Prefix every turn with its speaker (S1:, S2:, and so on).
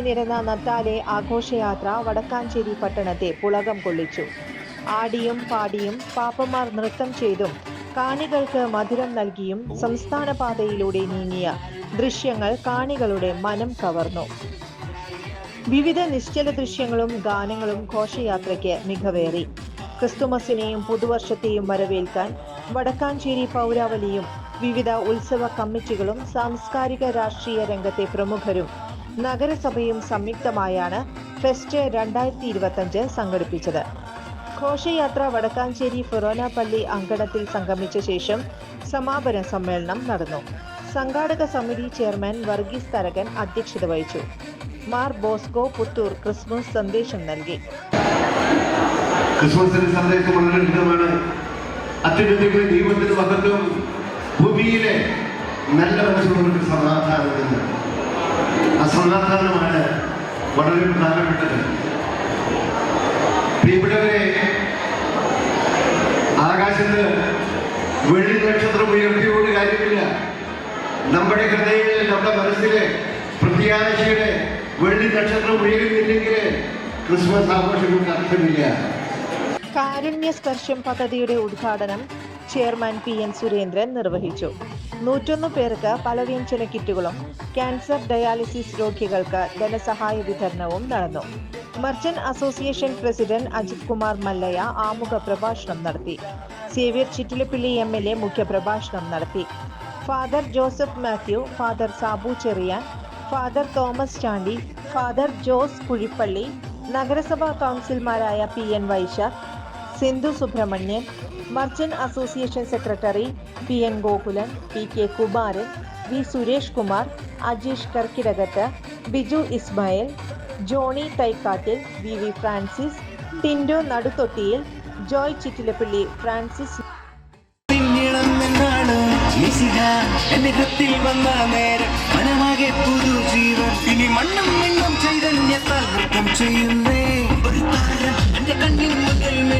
S1: അണിനിരന്ന നത്താലെ ആഘോഷയാത്ര വടക്കാഞ്ചേരി പട്ടണത്തെ പുളകം കൊള്ളിച്ചു. ആടിയും പാടിയും പാപ്പമാർ നൃത്തം ചെയ്തും കാണികൾക്ക് മധുരം നൽകിയും സംസ്ഥാന പാതയിലൂടെ നീങ്ങിയ ദൃശ്യങ്ങൾ കാണികളുടെ മനം കവർന്നു. വിവിധ നിശ്ചല ദൃശ്യങ്ങളും ഗാനങ്ങളും ഘോഷയാത്രയ്ക്ക് മികവേറി. ക്രിസ്തുമസിനെയും പുതുവർഷത്തെയും വരവേൽക്കാൻ വടക്കാഞ്ചേരി പൗരാവലിയും വിവിധ ഉത്സവ കമ്മിറ്റികളും സാംസ്കാരിക രാഷ്ട്രീയ രംഗത്തെ പ്രമുഖരും നഗരസഭയും സംയുക്തമായാണ് ഫെസ്റ്റ് രണ്ടായിരത്തി ഇരുപത്തഞ്ച് സംഘടിപ്പിച്ചത്. ഘോഷയാത്ര വടക്കാഞ്ചേരി ഫിറോന പള്ളി അങ്കണത്തിൽ സംഗമിച്ച ശേഷം സമാപന സമ്മേളനം നടന്നു. സംഘാടക സമിതി ചെയർമാൻ വർഗീസ് തരകൻ അധ്യക്ഷത വഹിച്ചു. മാർ ബോസ്കോ പുത്തൂർ ക്രിസ്മസ് സന്ദേശം നൽകി.
S2: സന്ദേശം വളരെ ലളിതമാണ്. ദൈവത്തിന്റെ ഭൂമിയിലെ നല്ല എന്ന് ആ സമാധാനമാണ് വളരെ പ്രധാനപ്പെട്ടത്. പ്രിയപ്പെട്ടവരെ ആകാശത്ത് വെള്ളി നക്ഷത്രം ഉയർത്തിയോട് കാര്യമില്ല. നമ്മുടെ ഹൃദയത്തിൽ നമ്മുടെ മനസ്സിലെ പ്രത്യാശയുടെ വെള്ളി നക്ഷത്രം ഉയരുന്നില്ലെങ്കിൽ ക്രിസ്മസ് ആഘോഷങ്ങൾക്ക് അർത്ഥമില്ല
S1: കാരുണ്യ സ്പർശം പദ്ധതിയുടെ ഉദ്ഘാടനം ചെയർമാൻ പി എൻ സുരേന്ദ്രൻ നിർവഹിച്ചു. നൂറ്റൊന്ന് പേർക്ക് പലവ്യഞ്ജന കിറ്റുകളും ക്യാൻസർ ഡയാലിസിസ് രോഗികൾക്ക് ധനസഹായ വിതരണവും നടന്നു. Merchant association president Ajith Kumar Mallaya ആമുഖ പ്രഭാഷണം നടത്തി. Xavier Chittilappilly M L A മുഖ്യപ്രഭാഷണം നടത്തി. Father Joseph Mathew Father Sabu Cherian Father Thomas Chandy Father Jose Kuzhippilly നഗരസഭാ കൗൺസിൽമാരായ P N Vaishakh Sindhu Subramanian merchant association secretary P N Gokulan P K Kumaran V Suresh Kumar Ajeesh Karkidakath Biju Ismail Johnny Thaikkattil V V Francis Tindo Naduthottiyil Joy Chittilappally Francis
S3: ചെയ്യുന്നേ. കണ്ണിൽ വന്ന